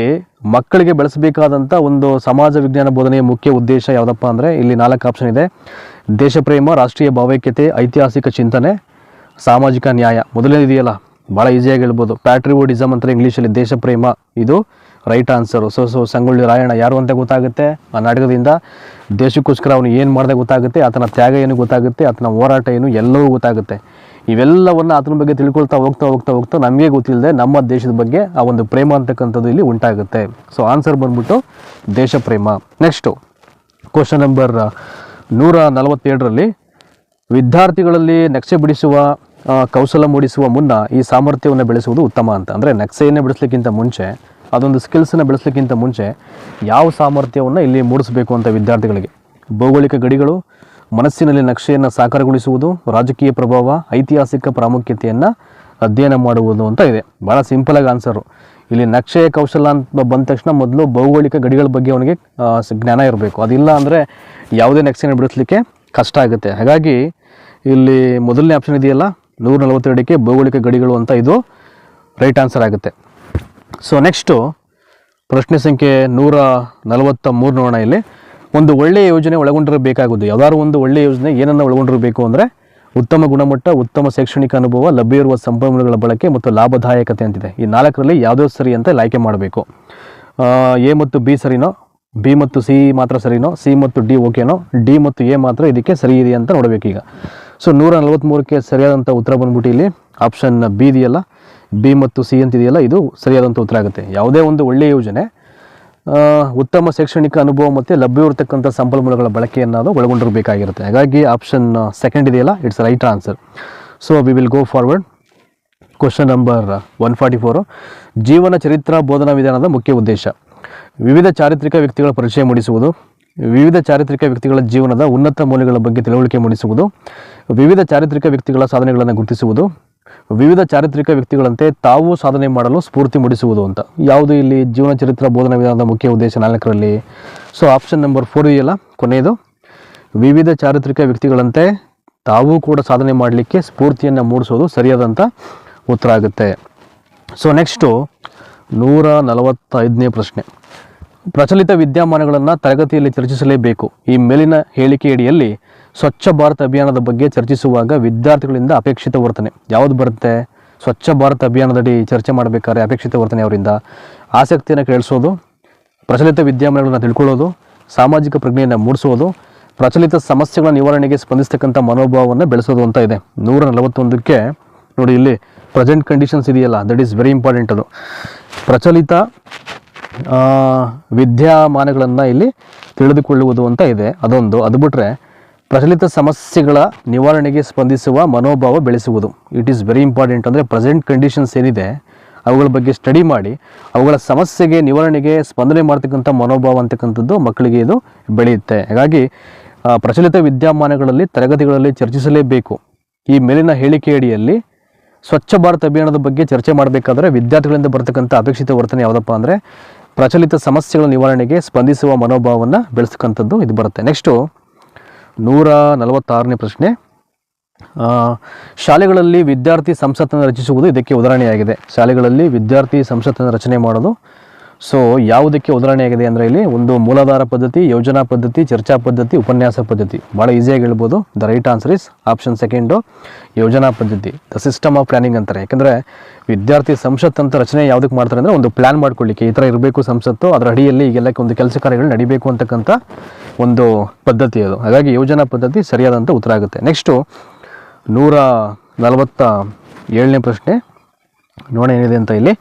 ಮಕ್ಕಳಿಗೆ ಬೆಳೆಸಬೇಕಾದಂಥ ಒಂದು ಸಮಾಜ ವಿಜ್ಞಾನ ಬೋಧನೆಯ ಮುಖ್ಯ ಉದ್ದೇಶ ಯಾವುದಪ್ಪ ಅಂದರೆ, ಇಲ್ಲಿ ನಾಲ್ಕು ಆಪ್ಷನ್ ಇದೆ. ದೇಶಪ್ರೇಮ, ರಾಷ್ಟ್ರೀಯ ಭಾವೈಕ್ಯತೆ, ಐತಿಹಾಸಿಕ ಚಿಂತನೆ, ಸಾಮಾಜಿಕ ನ್ಯಾಯ. ಮೊದಲನೇ ಇದೆಯಲ್ಲ ಭಾಳ ಈಸಿಯಾಗಿ ಹೇಳ್ಬೋದು. ಪ್ಯಾಟ್ರಿವೋಡಿಸಮ್ ಅಂತ ಇಂಗ್ಲೀಷಲ್ಲಿ ದೇಶಪ್ರೇಮ. ಇದು right answer so so Sangolli Rayanna, ಯಾರು ಅಂತ ಗೊತ್ತಾಗುತ್ತೆ? ಆ ನಾಟಕದಿಂದ ದೇಶಕ್ಕೋಸ್ಕರ ಅವನು ಏನು ಮಾಡಿದೆ ಗೊತ್ತಾಗುತ್ತೆ, ಆತನ ತ್ಯಾಗ ಏನು ಗೊತ್ತಾಗುತ್ತೆ, ಆತನ ಹೋರಾಟ ಏನು ಎಲ್ಲವೂ ಗೊತ್ತಾಗುತ್ತೆ. ಇವೆಲ್ಲವನ್ನು ಆತನ ಬಗ್ಗೆ ತಿಳ್ಕೊಳ್ತಾ ಹೋಗ್ತಾ ಹೋಗ್ತಾ ಹೋಗ್ತಾ ನಮಗೆ ಗೊತ್ತಿಲ್ಲದೆ ನಮ್ಮ ದೇಶದ ಬಗ್ಗೆ ಆ ಒಂದು ಪ್ರೇಮ ಅಂತಕ್ಕಂಥದ್ದು ಇಲ್ಲಿ ಉಂಟಾಗುತ್ತೆ. ಸೊ ಆನ್ಸರ್ ಬಂದ್ಬಿಟ್ಟು ದೇಶ ಪ್ರೇಮ. ನೆಕ್ಸ್ಟು ಕ್ವಶನ್ ನಂಬರ್ ನೂರ ನಲವತ್ತೇಳರಲ್ಲಿ ವಿದ್ಯಾರ್ಥಿಗಳಲ್ಲಿ ನಕ್ಷೆ ಬಿಡಿಸುವ ಕೌಶಲ ಮೂಡಿಸುವ ಮುನ್ನ ಈ ಸಾಮರ್ಥ್ಯವನ್ನು ಬೆಳೆಸುವುದು ಉತ್ತಮ ಅಂತ. ಅಂದರೆ ನಕ್ಷೆಯನ್ನು ಬಿಡಿಸ್ಲಿಕ್ಕಿಂತ ಮುಂಚೆ ಅದೊಂದು ಸ್ಕಿಲ್ಸನ್ನು ಬೆಳೆಸಲಿಕ್ಕಿಂತ ಮುಂಚೆ ಯಾವ ಸಾಮರ್ಥ್ಯವನ್ನು ಇಲ್ಲಿ ಮೂಡಿಸಬೇಕು ಅಂತ ವಿದ್ಯಾರ್ಥಿಗಳಿಗೆ? ಭೌಗೋಳಿಕ ಗಡಿಗಳು, ಮನಸ್ಸಿನಲ್ಲಿ ನಕ್ಷೆಯನ್ನು ಸಾಕಾರಗೊಳಿಸುವುದು, ರಾಜಕೀಯ ಪ್ರಭಾವ, ಐತಿಹಾಸಿಕ ಪ್ರಾಮುಖ್ಯತೆಯನ್ನು ಅಧ್ಯಯನ ಮಾಡುವುದು ಅಂತ ಇದೆ. ಭಾಳ ಸಿಂಪಲಾಗಿ ಆನ್ಸರು ಇಲ್ಲಿ ನಕ್ಷೆಯ ಕೌಶಲ ಅಂತ ಬಂದ ತಕ್ಷಣ ಮೊದಲು ಭೌಗೋಳಿಕ ಗಡಿಗಳ ಬಗ್ಗೆ ಅವನಿಗೆ ಜ್ಞಾನ ಇರಬೇಕು. ಅದಿಲ್ಲ ಅಂದರೆ ಯಾವುದೇ ನಕ್ಷೆಯನ್ನು ಬಿಡಿಸ್ಲಿಕ್ಕೆ ಕಷ್ಟ ಆಗುತ್ತೆ. ಹಾಗಾಗಿ ಇಲ್ಲಿ ಮೊದಲನೇ ಆಪ್ಷನ್ ಇದೆಯಲ್ಲ? ನೂರ ನಲವತ್ತೆರಡಕ್ಕೆ ಭೌಗೋಳಿಕ ಗಡಿಗಳು ಅಂತ ಇದು ರೈಟ್ ಆನ್ಸರ್ ಆಗುತ್ತೆ. ಸೊ ನೆಕ್ಸ್ಟು ಪ್ರಶ್ನೆ ಸಂಖ್ಯೆ ನೂರ ನಲವತ್ತ ಮೂರು ನೋಡೋಣ ಇಲ್ಲಿ. ಒಂದು ಒಳ್ಳೆಯ ಯೋಜನೆ ಒಳಗೊಂಡಿರಬೇಕಾಗುವುದು. ಯಾವ್ದಾದ್ರು ಒಂದು ಒಳ್ಳೆಯ ಯೋಜನೆ ಏನನ್ನು ಒಳಗೊಂಡಿರಬೇಕು ಅಂದರೆ ಉತ್ತಮ ಗುಣಮಟ್ಟ, ಉತ್ತಮ ಶೈಕ್ಷಣಿಕ ಅನುಭವ, ಲಭ್ಯ ಇರುವ ಸಂಪನ್ಮೂಲಗಳ ಬಳಕೆ ಮತ್ತು ಲಾಭದಾಯಕತೆ ಅಂತಿದೆ. ಈ ನಾಲ್ಕರಲ್ಲಿ ಯಾವುದೋ ಸರಿ ಅಂತ ಆಯ್ಕೆ ಮಾಡಬೇಕು. ಎ ಮತ್ತು ಬಿ ಸರಿನೋ? ಬಿ ಮತ್ತು ಸಿ ಮಾತ್ರ ಸರಿನೋ? ಸಿ ಮತ್ತು ಡಿ ಓಕೆನೋ? ಡಿ ಮತ್ತು ಎ ಮಾತ್ರ ಇದಕ್ಕೆ ಸರಿ ಇದೆ ಅಂತ ನೋಡಬೇಕೀಗ. ಸೊ ನೂರ ನಲವತ್ತ್ಮೂರಕ್ಕೆ ಸರಿಯಾದಂಥ ಉತ್ತರ ಬಂದ್ಬಿಟ್ಟು ಇಲ್ಲಿ. ಆಪ್ಷನ್ ಬಿ ಇದೆಯಲ್ಲ? ಬಿ ಮತ್ತು ಸಿ ಅಂತಿದೆಯಲ್ಲ, ಇದು ಸರಿಯಾದಂಥ ಉತ್ತರ ಆಗುತ್ತೆ. ಯಾವುದೇ ಒಂದು ಒಳ್ಳೆಯ ಯೋಜನೆ ಉತ್ತಮ ಶೈಕ್ಷಣಿಕ ಅನುಭವ ಮತ್ತು ಲಭ್ಯವಿರತಕ್ಕಂಥ ಸಂಪನ್ಮೂಲಗಳ ಬಳಕೆಯನ್ನು ಒಳಗೊಂಡಿರಬೇಕಾಗಿರುತ್ತೆ. ಹಾಗಾಗಿ ಆಪ್ಷನ್ ಸೆಕೆಂಡ್ ಇದೆಯಲ್ಲ it's right answer so we will go forward question number one forty four ಜೀವನ ಚರಿತ್ರಾ ಬೋಧನಾ ವಿಧಾನದ ಮುಖ್ಯ ಉದ್ದೇಶ. ವಿವಿಧ ಚಾರಿತ್ರಿಕ ವ್ಯಕ್ತಿಗಳ ಪರಿಚಯ ಮೂಡಿಸುವುದು. ವಿವಿಧ ಚಾರಿತ್ರಿಕ ವ್ಯಕ್ತಿಗಳ ಜೀವನದ ಉನ್ನತ ಮೌಲ್ಯಗಳ ಬಗ್ಗೆ ತಿಳುವಳಿಕೆ ಮೂಡಿಸುವುದು. ವಿವಿಧ ಚಾರಿತ್ರಿಕ ವ್ಯಕ್ತಿಗಳ ಸಾಧನೆಗಳನ್ನು ಗುರುತಿಸುವುದು. ವಿವಿಧ ಚಾರಿತ್ರಿಕ ವ್ಯಕ್ತಿಗಳಂತೆ ತಾವು ಸಾಧನೆ ಮಾಡಲು ಸ್ಫೂರ್ತಿ ಮೂಡಿಸುವುದು ಅಂತ. ಯಾವುದು ಇಲ್ಲಿ ಜೀವನ ಚರಿತ್ರ ಬೋಧನಾ ವಿಧಾನದ ಮುಖ್ಯ ಉದ್ದೇಶ ನಾಲ್ಕರಲ್ಲಿ. ಸೊ ಆಪ್ಷನ್ ನಂಬರ್ ಫೋರ್ ಇದೆಯಲ್ಲ? ಕೊನೆಯದು. ವಿವಿಧ ಚಾರಿತ್ರಿಕ ವ್ಯಕ್ತಿಗಳಂತೆ ತಾವು ಕೂಡ ಸಾಧನೆ ಮಾಡಲಿಕ್ಕೆ ಸ್ಫೂರ್ತಿಯನ್ನು ಮೂಡಿಸೋದು ಸರಿಯಾದಂಥ ಉತ್ತರ ಆಗುತ್ತೆ. ಸೊ ನೆಕ್ಸ್ಟು ನೂರ ನಲವತ್ತೈದನೇ ಪ್ರಶ್ನೆ. ಪ್ರಚಲಿತ ವಿದ್ಯಮಾನಗಳನ್ನು ತರಗತಿಯಲ್ಲಿ ಚರ್ಚಿಸಲೇಬೇಕು. ಈ ಮೇಲಿನ ಹೇಳಿಕೆಯಡಿಯಲ್ಲಿ ಸ್ವಚ್ಛ ಭಾರತ್ ಅಭಿಯಾನದ ಬಗ್ಗೆ ಚರ್ಚಿಸುವಾಗ ವಿದ್ಯಾರ್ಥಿಗಳಿಂದ ಅಪೇಕ್ಷಿತ ವರ್ತನೆ. ಯಾವುದು ಬರುತ್ತೆ? ಸ್ವಚ್ಛ ಭಾರತ್ ಅಭಿಯಾನದಡಿ ಚರ್ಚೆ ಮಾಡಬೇಕಾದ್ರೆ ಅಪೇಕ್ಷಿತ ವರ್ತನೆ ಅವರಿಂದ ಆಸಕ್ತಿಯನ್ನು ಕೇಳಿಸೋದು, ಪ್ರಚಲಿತ ವಿದ್ಯಮಾನಗಳನ್ನು ತಿಳ್ಕೊಳ್ಳೋದು, ಸಾಮಾಜಿಕ ಪ್ರಜ್ಞೆಯನ್ನು ಮೂಡಿಸೋದು, ಪ್ರಚಲಿತ ಸಮಸ್ಯೆಗಳ ನಿವಾರಣೆಗೆ ಸ್ಪಂದಿಸ್ತಕ್ಕಂಥ ಮನೋಭಾವವನ್ನು ಬೆಳೆಸೋದು ಅಂತ ಇದೆ. ನೂರ ನಲವತ್ತೊಂದಕ್ಕೆ ನೋಡಿ ಇಲ್ಲಿ ಪ್ರೆಸೆಂಟ್ ಕಂಡೀಷನ್ಸ್ ಇದೆಯಲ್ಲ ದಟ್ ಈಸ್ ವೆರಿ ಇಂಪಾರ್ಟೆಂಟ್ ಅದು. ಪ್ರಚಲಿತ ವಿದ್ಯಮಾನಗಳನ್ನು ಇಲ್ಲಿ ತಿಳಿದುಕೊಳ್ಳುವುದು ಅಂತ ಇದೆ. ಅದೊಂದು. ಅದು ಬಿಟ್ಟರೆ ಪ್ರಚಲಿತ ಸಮಸ್ಯೆಗಳ ನಿವಾರಣೆಗೆ ಸ್ಪಂದಿಸುವ ಮನೋಭಾವ ಬೆಳೆಸುವುದು. ಇಟ್ ಈಸ್ ವೆರಿ ಇಂಪಾರ್ಟೆಂಟ್ ಅಂದರೆ ಪ್ರೆಸೆಂಟ್ ಕಂಡೀಷನ್ಸ್ ಏನಿದೆ, ಅವುಗಳ ಬಗ್ಗೆ ಸ್ಟಡಿ ಮಾಡಿ, ಅವುಗಳ ಸಮಸ್ಯೆಗೆ ನಿವಾರಣೆಗೆ ಸ್ಪಂದನೆ ಮಾಡ್ತಕ್ಕಂಥ ಮನೋಭಾವ ಅಂತಕ್ಕಂಥದ್ದು ಮಕ್ಕಳಿಗೆ ಇದು ಬೆಳೆಯುತ್ತೆ. ಹಾಗಾಗಿ ಪ್ರಚಲಿತ ವಿದ್ಯಮಾನಗಳಲ್ಲಿ, ತರಗತಿಗಳಲ್ಲಿ ಚರ್ಚಿಸಲೇಬೇಕು. ಈ ಮೇಲಿನ ಹೇಳಿಕೆಯಡಿಯಲ್ಲಿ ಸ್ವಚ್ಛ ಭಾರತ್ ಅಭಿಯಾನದ ಬಗ್ಗೆ ಚರ್ಚೆ ಮಾಡಬೇಕಾದ್ರೆ ವಿದ್ಯಾರ್ಥಿಗಳಿಂದ ಬರ್ತಕ್ಕಂಥ ಅಪೇಕ್ಷಿತ ವರ್ತನೆ ಯಾವುದಪ್ಪ ಅಂದರೆ, ಪ್ರಚಲಿತ ಸಮಸ್ಯೆಗಳ ನಿವಾರಣೆಗೆ ಸ್ಪಂದಿಸುವ ಮನೋಭಾವವನ್ನು ಬೆಳೆಸ್ತಕ್ಕಂಥದ್ದು ಇದು ಬರುತ್ತೆ. ನೆಕ್ಸ್ಟು ನೂರ ನಲವತ್ತಾರನೇ ಪ್ರಶ್ನೆ. ಶಾಲೆಗಳಲ್ಲಿ ವಿದ್ಯಾರ್ಥಿ ಸಂಸತ್ತನ್ನು ರಚಿಸುವುದು ಇದಕ್ಕೆ ಉದಾಹರಣೆಯಾಗಿದೆ. ಶಾಲೆಗಳಲ್ಲಿ ವಿದ್ಯಾರ್ಥಿ ಸಂಸತ್ತನ್ನು ರಚನೆ ಮಾಡೋದು ಸೊ ಯಾವುದಕ್ಕೆ ಉದಾಹರಣೆಯಾಗಿದೆ ಅಂದರೆ ಇಲ್ಲಿ ಒಂದು ಮೂಲಾಧಾರ ಪದ್ಧತಿ, ಯೋಜನಾ ಪದ್ಧತಿ, ಚರ್ಚಾ ಪದ್ಧತಿ, ಉಪನ್ಯಾಸ ಪದ್ಧತಿ. ಭಾಳ ಈಸಿಯಾಗಿ ಹೇಳ್ಬೋದು. The right answer is option second ಯೋಜನಾ ಪದ್ಧತಿ. ದ ಸಿಸ್ಟಮ್ ಆಫ್ ಪ್ಲಾನಿಂಗ್ ಅಂತಾರೆ. ಯಾಕಂದರೆ ವಿದ್ಯಾರ್ಥಿ ಸಂಸತ್ ಅಂತ ರಚನೆ ಯಾವುದಕ್ಕೆ ಮಾಡ್ತಾರೆ ಅಂದರೆ ಒಂದು ಪ್ಲ್ಯಾನ್ ಮಾಡ್ಕೊಳ್ಳಿಕ್ಕೆ. ಈ ಥರ ಇರಬೇಕು ಸಂಸತ್ತು, ಅದರ ಅಡಿಯಲ್ಲಿ ಈಗೆಲ್ಲಕ್ಕೆ ಒಂದು ಕೆಲಸ ಕಾರ್ಯಗಳು ನಡಿಬೇಕು ಅಂತಕ್ಕಂಥ ಒಂದು ಪದ್ಧತಿ ಅದು. ಹಾಗಾಗಿ ಯೋಜನಾ ಪದ್ಧತಿ ಸರಿಯಾದಂಥ ಉತ್ತರ ಆಗುತ್ತೆ. ನೆಕ್ಸ್ಟು ನೂರ ನಲವತ್ತ ಏಳನೇ ಪ್ರಶ್ನೆ. ನೋಡೋಣ ಏನಿದೆ ಅಂತ ಇಲ್ಲಿ.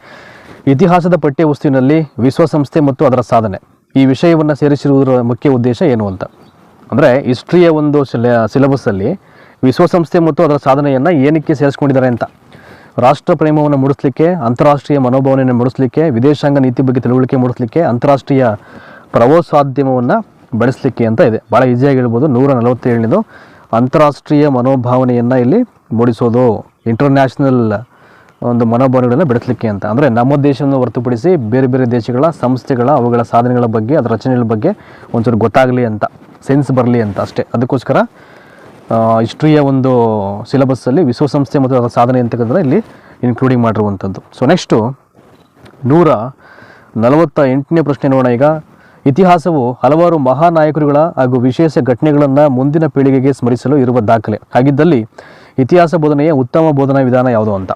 ಇತಿಹಾಸದ ಪಠ್ಯ ವಸ್ತುವಿನಲ್ಲಿ ವಿಶ್ವಸಂಸ್ಥೆ ಮತ್ತು ಅದರ ಸಾಧನೆ. ಈ ವಿಷಯವನ್ನು ಸೇರಿಸಿರುವುದರ ಮುಖ್ಯ ಉದ್ದೇಶ ಏನು ಅಂತ. ಅಂದರೆ ಹಿಸ್ಟ್ರಿಯ ಒಂದು ಸಿಲೆ ಸಿಲೆಬಸ್ಸಲ್ಲಿ ವಿಶ್ವಸಂಸ್ಥೆ ಮತ್ತು ಅದರ ಸಾಧನೆಯನ್ನು ಏನಕ್ಕೆ ಸೇರಿಸ್ಕೊಂಡಿದ್ದಾರೆ ಅಂತ. ರಾಷ್ಟ್ರ ಪ್ರೇಮವನ್ನು ಮೂಡಿಸಲಿಕ್ಕೆ, ಅಂತಾರಾಷ್ಟ್ರೀಯ ಮನೋಭಾವನೆಯನ್ನು ಮೂಡಿಸಲಿಕ್ಕೆ, ವಿದೇಶಾಂಗ ನೀತಿ ಬಗ್ಗೆ ತಿಳುವಳಿಕೆ ಮೂಡಿಸಲಿಕ್ಕೆ, ಅಂತಾರಾಷ್ಟ್ರೀಯ ಪ್ರವಾಸೋದ್ಯಮವನ್ನು ಬೆಳೆಸಲಿಕ್ಕೆ ಅಂತ ಇದೆ. ಭಾಳ ಈಸಿಯಾಗಿ ಹೇಳ್ಬೋದು. ನೂರ ನಲವತ್ತೇಳನೇದು ಅಂತಾರಾಷ್ಟ್ರೀಯ ಮನೋಭಾವನೆಯನ್ನು ಇಲ್ಲಿ ಮೂಡಿಸೋದು. ಇಂಟರ್ನ್ಯಾಷನಲ್ ಒಂದು ಮನೋಭಾವನೆಗಳನ್ನು ಬೆಳೆಸಲಿಕ್ಕೆ ಅಂತ. ಅಂದರೆ ನಮ್ಮ ದೇಶವನ್ನು ಹೊರತುಪಡಿಸಿ ಬೇರೆ ಬೇರೆ ದೇಶಗಳ ಸಂಸ್ಥೆಗಳ, ಅವುಗಳ ಸಾಧನೆಗಳ ಬಗ್ಗೆ, ಅದರ ರಚನೆಗಳ ಬಗ್ಗೆ ಒಂಚೂರು ಗೊತ್ತಾಗಲಿ ಅಂತ, ಸೆನ್ಸ್ ಬರಲಿ ಅಂತ ಅಷ್ಟೇ. ಅದಕ್ಕೋಸ್ಕರ ಹಿಸ್ಟ್ರಿಯ ಒಂದು ಸಿಲೆಬಸ್ಸಲ್ಲಿ ವಿಶ್ವಸಂಸ್ಥೆ ಮತ್ತು ಅದರ ಸಾಧನೆ ಅಂತಕ್ಕಂದ್ರೆ ಇಲ್ಲಿ ಇನ್ಕ್ಲೂಡಿಂಗ್ ಮಾಡಿರುವಂಥದ್ದು. ಸೊ ನೆಕ್ಸ್ಟು ನೂರ ನಲವತ್ತ ಎಂಟನೇ ಪ್ರಶ್ನೆ ನೋಡೋಣ ಈಗ. ಇತಿಹಾಸವು ಹಲವಾರು ಮಹಾನಾಯಕರುಗಳ ಹಾಗೂ ವಿಶೇಷ ಘಟನೆಗಳನ್ನು ಮುಂದಿನ ಪೀಳಿಗೆಗೆ ಸ್ಮರಿಸಲು ಇರುವ ದಾಖಲೆ. ಹಾಗಿದ್ದಲ್ಲಿ ಇತಿಹಾಸ ಬೋಧನೆಯ ಉತ್ತಮ ಬೋಧನಾ ವಿಧಾನ ಯಾವುದು ಅಂತ.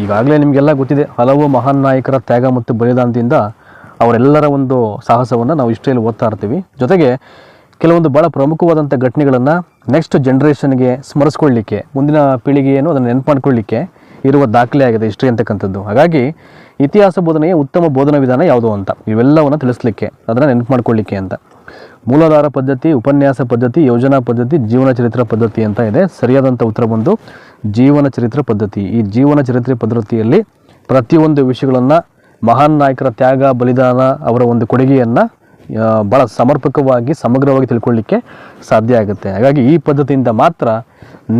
ಈಗಾಗಲೇ ನಿಮಗೆಲ್ಲ ಗೊತ್ತಿದೆ, ಹಲವು ಮಹಾನ್ ನಾಯಕರ ತ್ಯಾಗ ಮತ್ತು ಬಲಿದಾನದಿಂದ ಅವರೆಲ್ಲರ ಒಂದು ಸಾಹಸವನ್ನು ನಾವು ಇಷ್ಟೇ ಓದ್ತಾ ಇರ್ತೀವಿ. ಜೊತೆಗೆ ಕೆಲವೊಂದು ಭಾಳ ಪ್ರಮುಖವಾದಂಥ ಘಟನೆಗಳನ್ನು ನೆಕ್ಸ್ಟ್ ಜನ್ರೇಷನ್ಗೆ ಸ್ಮರಿಸ್ಕೊಳ್ಳಿಕ್ಕೆ, ಮುಂದಿನ ಪೀಳಿಗೆಯನ್ನು ಅದನ್ನು ನೆನಪು ಮಾಡ್ಕೊಳ್ಳಿಕ್ಕೆ ಇರುವ ದಾಖಲೆ ಆಗಿದೆ ಹಿಸ್ಟ್ರಿ ಅಂತಕ್ಕಂಥದ್ದು. ಹಾಗಾಗಿ ಇತಿಹಾಸ ಬೋಧನೆಯ ಉತ್ತಮ ಬೋಧನಾ ವಿಧಾನ ಯಾವುದು ಅಂತ ಇವೆಲ್ಲವನ್ನು ತಿಳಿಸ್ಲಿಕ್ಕೆ, ಅದನ್ನು ನೆನಪು ಮಾಡ್ಕೊಳ್ಳಿಕ್ಕೆ ಅಂತ. ಮೂಲಾಧಾರ ಪದ್ಧತಿ, ಉಪನ್ಯಾಸ ಪದ್ಧತಿ, ಯೋಜನಾ ಪದ್ಧತಿ, ಜೀವನ ಚರಿತ್ರ ಪದ್ಧತಿ ಅಂತ ಇದೆ. ಸರಿಯಾದಂಥ ಉತ್ತರ ಬಂದು ಜೀವನ ಚರಿತ್ರ ಪದ್ಧತಿ. ಈ ಜೀವನ ಚರಿತ್ರೆ ಪದ್ಧತಿಯಲ್ಲಿ ಪ್ರತಿಯೊಂದು ವಿಷಯಗಳನ್ನು ಮಹಾನ್ ನಾಯಕರ ತ್ಯಾಗ, ಬಲಿದಾನ ಅವರ ಒಂದು ಕೊಡುಗೆಯನ್ನು ಭಾಳ ಸಮರ್ಪಕವಾಗಿ, ಸಮಗ್ರವಾಗಿ ತಿಳ್ಕೊಳ್ಳಿಕ್ಕೆ ಸಾಧ್ಯ ಆಗುತ್ತೆ. ಹಾಗಾಗಿ ಈ ಪದ್ಧತಿಯಿಂದ ಮಾತ್ರ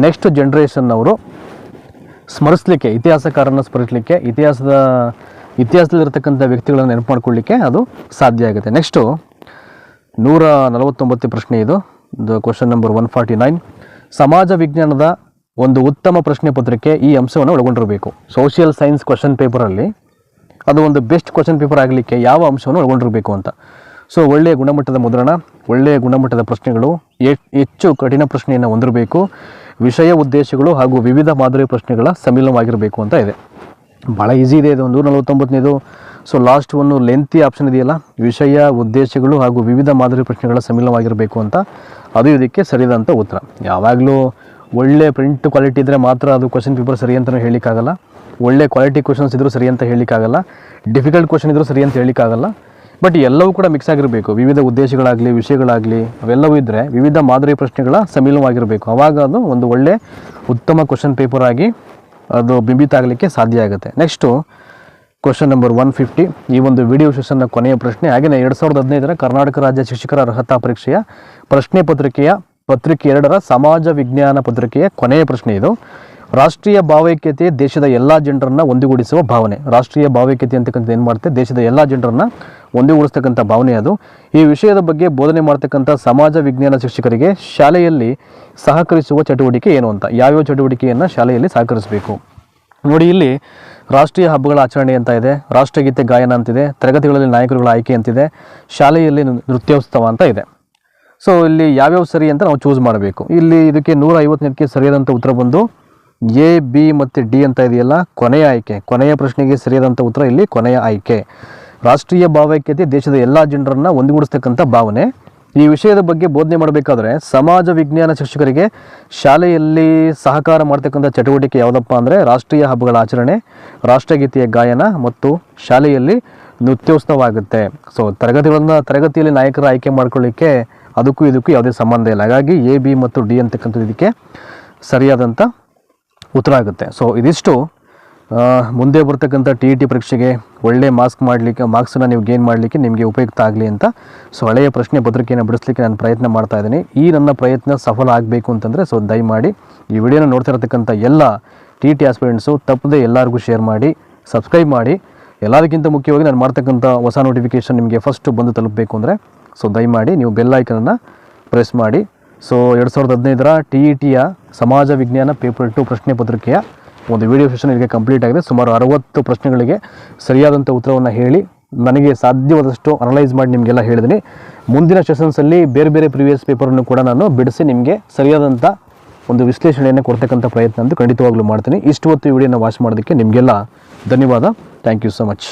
ನೆಕ್ಸ್ಟ್ ಜನ್ರೇಷನ್ ಅವರು ಸ್ಮರಿಸಲಿಕ್ಕೆ ಇತಿಹಾಸಕಾರನ ಸ್ಮರಿಸಲಿಕ್ಕೆ, ಇತಿಹಾಸದ, ಇತಿಹಾಸದಲ್ಲಿರ್ತಕ್ಕಂಥ ವ್ಯಕ್ತಿಗಳನ್ನು ನೆನಪು ಮಾಡ್ಕೊಳ್ಳಿಕ್ಕೆ ಅದು ಸಾಧ್ಯ ಆಗುತ್ತೆ. ನೆಕ್ಸ್ಟು ನೂರ ನಲವತ್ತೊಂಬತ್ತು ಪ್ರಶ್ನೆ ಇದು. Question number one forty nine ಸಮಾಜ ವಿಜ್ಞಾನದ ಒಂದು ಉತ್ತಮ ಪ್ರಶ್ನೆ ಪತ್ರಿಕೆ ಈ ಅಂಶವನ್ನು ಒಳಗೊಂಡಿರಬೇಕು. ಸೋಷಿಯಲ್ ಸೈನ್ಸ್ ಕ್ವಶನ್ ಪೇಪರಲ್ಲಿ ಅದು ಒಂದು ಬೆಸ್ಟ್ ಕ್ವಶನ್ ಪೇಪರ್ ಆಗಲಿಕ್ಕೆ ಯಾವ ಅಂಶವನ್ನು ಒಳಗೊಂಡಿರಬೇಕು ಅಂತ. ಸೊ ಒಳ್ಳೆಯ ಗುಣಮಟ್ಟದ ಮುದ್ರಣ, ಒಳ್ಳೆಯ ಗುಣಮಟ್ಟದ ಪ್ರಶ್ನೆಗಳು ಹೆಚ್ಚು ಕಠಿಣ ಪ್ರಶ್ನೆಯನ್ನು ಹೊಂದಿರಬೇಕು, ವಿಷಯ ಉದ್ದೇಶಗಳು ಹಾಗೂ ವಿವಿಧ ಮಾದರಿ ಪ್ರಶ್ನೆಗಳ ಸಮ್ಮಿಲನವಾಗಿರಬೇಕು ಅಂತ ಇದೆ. ಭಾಳ ಈಸಿ ಇದೆ. ಇದು ನೂರ ನಲವತ್ತೊಂಬತ್ತನೇದು ಸೊ ಲಾಸ್ಟ್ ಒಂದು ಲೆಂತಿ ಆಪ್ಷನ್ ಇದೆಯಲ್ಲ? ವಿಷಯ, ಉದ್ದೇಶಗಳು ಹಾಗೂ ವಿವಿಧ ಮಾದರಿ ಪ್ರಶ್ನೆಗಳ ಸಮ್ಮಿಲನವಾಗಿರಬೇಕು ಅಂತ. ಅದು ಇದಕ್ಕೆ ಸರಿದಂಥ ಉತ್ತರ. ಯಾವಾಗಲೂ ಒಳ್ಳೆ ಪ್ರಿಂಟ್ ಕ್ವಾಲಿಟಿ ಇದ್ದರೆ ಮಾತ್ರ ಅದು ಕ್ವಶನ್ ಪೇಪರ್ ಸರಿ ಅಂತಲೂ ಹೇಳಿಕ್ಕಾಗಲ್ಲ. ಒಳ್ಳೆ ಕ್ವಾಲಿಟಿ ಕ್ವಶನ್ಸ್ ಇದ್ದರೂ ಸರಿ ಅಂತ ಹೇಳಿಕ್ಕಾಗಲ್ಲ. ಡಿಫಿಕಲ್ಟ್ ಕ್ವಶನ್ ಇದ್ದರೂ ಸರಿ ಅಂತ ಹೇಳಲಿಕ್ಕಾಗಲ್ಲ ಬಟ್ ಎಲ್ಲವೂ ಕೂಡ ಮಿಕ್ಸ್ ಆಗಿರಬೇಕು. ವಿವಿಧ ಉದ್ದೇಶಗಳಾಗಲಿ, ವಿಷಯಗಳಾಗಲಿ, ಅವೆಲ್ಲವೂ ಇದ್ದರೆ ವಿವಿಧ ಮಾದರಿ ಪ್ರಶ್ನೆಗಳ ಸಮ್ಮಿಲನವಾಗಿರಬೇಕು ಆವಾಗ ಅದು ಒಂದು ಒಳ್ಳೆ ಉತ್ತಮ ಕ್ವಶನ್ ಪೇಪರ್ ಆಗಿ ಅದು ಬಿಂಬಿತ ಆಗಲಿಕ್ಕೆ ಸಾಧ್ಯ ಆಗುತ್ತೆ. Next question number one fifty ಈ ಒಂದು ವಿಡಿಯೋ ಸೆಷನ್ನ ಕೊನೆಯ ಪ್ರಶ್ನೆ ಹಾಗೆಯೇ ಎರಡು ಸಾವಿರದ ಹದಿನೈದರ ಕರ್ನಾಟಕ ರಾಜ್ಯ ಶಿಕ್ಷಕರ ಅರ್ಹತಾ ಪರೀಕ್ಷೆಯ ಪ್ರಶ್ನೆ ಪತ್ರಿಕೆಯ, ಪತ್ರಿಕೆ ಎರಡರ ಸಮಾಜ ವಿಜ್ಞಾನ ಪತ್ರಿಕೆಯ ಕೊನೆಯ ಪ್ರಶ್ನೆ ಇದು. ರಾಷ್ಟ್ರೀಯ ಭಾವೈಕ್ಯತೆ ದೇಶದ ಎಲ್ಲ ಜನರನ್ನ ಒಂದುಗೂಡಿಸುವ ಭಾವನೆ. ರಾಷ್ಟ್ರೀಯ ಭಾವೈಕ್ಯತೆ ಅಂತಕ್ಕಂಥ ಏನು ಮಾಡುತ್ತೆ? ದೇಶದ ಎಲ್ಲ ಜನರನ್ನ ಒಂದುಗೂಡಿಸ್ತಕ್ಕಂಥ ಭಾವನೆ ಅದು. ಈ ವಿಷಯದ ಬಗ್ಗೆ ಬೋಧನೆ ಮಾಡ್ತಕ್ಕಂಥ ಸಮಾಜ ವಿಜ್ಞಾನ ಶಿಕ್ಷಕರಿಗೆ ಶಾಲೆಯಲ್ಲಿ ಸಹಕರಿಸುವ ಚಟುವಟಿಕೆ ಏನು ಅಂತ? ಯಾವ್ಯಾವ ಚಟುವಟಿಕೆಯನ್ನು ಶಾಲೆಯಲ್ಲಿ ಸಹಕರಿಸಬೇಕು? ನೋಡಿ, ಇಲ್ಲಿ ರಾಷ್ಟ್ರೀಯ ಹಬ್ಬಗಳ ಆಚರಣೆ ಅಂತ ಇದೆ. ರಾಷ್ಟ್ರಗೀತೆ ಗಾಯನ ಅಂತಿದೆ ತರಗತಿಗಳಲ್ಲಿ ನಾಯಕರುಗಳ ಆಯ್ಕೆ ಅಂತಿದೆ ಶಾಲೆಯಲ್ಲಿ ನೃತ್ಯೋತ್ಸವ ಅಂತ ಇದೆ. ಸೊ ಇಲ್ಲಿ ಯಾವ್ಯಾವ ಸರಿ ಅಂತ ನಾವು ಚೂಸ್ ಮಾಡಬೇಕು. ಇಲ್ಲಿ ಇದಕ್ಕೆ ನೂರ ಐವತ್ತನೇದಕ್ಕೆ ಸರಿಯಾದಂಥ ಉತ್ತರ ಬಂದು ಎ, ಬಿ ಮತ್ತು ಡಿ ಅಂತ ಇದೆಯಲ್ಲ, ಕೊನೆಯ ಆಯ್ಕೆ. ಕೊನೆಯ ಪ್ರಶ್ನೆಗೆ ಸರಿಯಾದಂಥ ಉತ್ತರ ಇಲ್ಲಿ ಕೊನೆಯ ಆಯ್ಕೆ. ರಾಷ್ಟ್ರೀಯ ಭಾವೈಕ್ಯತೆ ದೇಶದ ಎಲ್ಲ ಜನರನ್ನು ಒಂದುಗೂಡಿಸ್ತಕ್ಕಂಥ ಭಾವನೆ. ಈ ವಿಷಯದ ಬಗ್ಗೆ ಬೋಧನೆ ಮಾಡಬೇಕಾದ್ರೆ ಸಮಾಜ ವಿಜ್ಞಾನ ಶಿಕ್ಷಕರಿಗೆ ಶಾಲೆಯಲ್ಲಿ ಸಹಕಾರ ಮಾಡ್ತಕ್ಕಂಥ ಚಟುವಟಿಕೆ ಯಾವುದಪ್ಪ ಅಂದರೆ ರಾಷ್ಟ್ರೀಯ ಹಬ್ಬಗಳ ಆಚರಣೆ, ರಾಷ್ಟ್ರಗೀತೆಯ ಗಾಯನ ಮತ್ತು ಶಾಲೆಯಲ್ಲಿ ನೃತ್ಯೋತ್ಸವ ಆಗುತ್ತೆ ಸೊ ತರಗತಿಗಳನ್ನು, ತರಗತಿಯಲ್ಲಿ ನಾಯಕರ ಆಯ್ಕೆ ಮಾಡ್ಕೊಳ್ಳಿಕ್ಕೆ ಅದಕ್ಕೂ ಇದಕ್ಕೂ ಯಾವುದೇ ಸಂಬಂಧ ಇಲ್ಲ. ಹಾಗಾಗಿ ಎ, ಬಿ ಮತ್ತು ಡಿ ಅಂತಕ್ಕಂಥದ್ದು ಇದಕ್ಕೆ ಸರಿಯಾದಂಥ ಉತ್ತರ ಆಗುತ್ತೆ. ಸೊ ಇದಿಷ್ಟು ಮುಂದೆ ಬರ್ತಕ್ಕಂಥ ಟಿ ಇ ಟಿ ಪರೀಕ್ಷೆಗೆ ಒಳ್ಳೆ ಮಾರ್ಕ್ಸ್ ಮಾಡಲಿಕ್ಕೆ ಮಾರ್ಕ್ಸನ್ನು ನೀವು ಗೇನ್ ಮಾಡಲಿಕ್ಕೆ ನಿಮಗೆ ಉಪಯುಕ್ತ ಆಗಲಿ ಅಂತ ಸೊ ಹಳೆಯ ಪ್ರಶ್ನೆ ಪತ್ರಿಕೆಯನ್ನು ಬಿಡಿಸ್ಲಿಕ್ಕೆ ನಾನು ಪ್ರಯತ್ನ ಮಾಡ್ತಾ ಇದ್ದೀನಿ. ಈ ನನ್ನ ಪ್ರಯತ್ನ ಸಫಲ ಆಗಬೇಕು ಅಂತಂದರೆ ಸೊ ದಯಮಾಡಿ ಈ ವಿಡಿಯೋನ ನೋಡ್ತಾ ಇರತಕ್ಕಂಥ ಎಲ್ಲ ಟಿ ಟಿ ಆಸ್ಪಿರೆಂಟ್ಸು ತಪ್ಪದೆ ಎಲ್ಲರಿಗೂ ಶೇರ್ ಮಾಡಿ ಸಬ್ಸ್ಕ್ರೈಬ್ ಮಾಡಿ. ಎಲ್ಲದಕ್ಕಿಂತ ಮುಖ್ಯವಾಗಿ ನಾನು ಮಾಡ್ತಕ್ಕಂಥ ಹೊಸ ನೋಟಿಫಿಕೇಷನ್ ನಿಮಗೆ ಫಸ್ಟ್ ಬಂದು ತಲುಪಬೇಕು ಅಂದರೆ ಸೊ ದಯಮಾಡಿ ನೀವು ಬೆಲ್ ಐಕನನ್ನು ಪ್ರೆಸ್ ಮಾಡಿ. ಸೊ ಎರಡು ಸಾವಿರದ ಹದಿನೈದರ ಟಿ ಇ ಟಿಯ ಸಮಾಜ ವಿಜ್ಞಾನ ಪೇಪರ್ ಟು ಪ್ರಶ್ನೆ ಪತ್ರಿಕೆಯ ಒಂದು ವಿಡಿಯೋ ಸೆಷನ್ ಇದಕ್ಕೆ ಕಂಪ್ಲೀಟ್ ಆಗಿದೆ. ಸುಮಾರು ಅರವತ್ತು ಪ್ರಶ್ನೆಗಳಿಗೆ ಸರಿಯಾದಂಥ ಉತ್ತರವನ್ನು ಹೇಳಿ ನನಗೆ ಸಾಧ್ಯವಾದಷ್ಟು ಅನಲೈಸ್ ಮಾಡಿ ನಿಮಗೆಲ್ಲ ಹೇಳಿದ್ದೀನಿ ಮುಂದಿನ ಸೆಷನ್ಸಲ್ಲಿ ಬೇರೆ ಬೇರೆ ಪ್ರಿವಿಯಸ್ ಪೇಪರನ್ನು ಕೂಡ ನಾನು ಬಿಡಿಸಿ ನಿಮಗೆ ಸರಿಯಾದಂಥ ಒಂದು ವಿಶ್ಲೇಷಣೆಯನ್ನು ಕೊಡ್ತಕ್ಕಂಥ ಪ್ರಯತ್ನ ಅಂತ ಖಂಡಿತವಾಗ್ಲೂ ಮಾಡ್ತೀನಿ. ಇಷ್ಟು ಹೊತ್ತು ವಿಡಿಯೋನ ವಾಚ್ ಮಾಡೋದಕ್ಕೆ ನಿಮಗೆಲ್ಲ ಧನ್ಯವಾದ. Thank you so much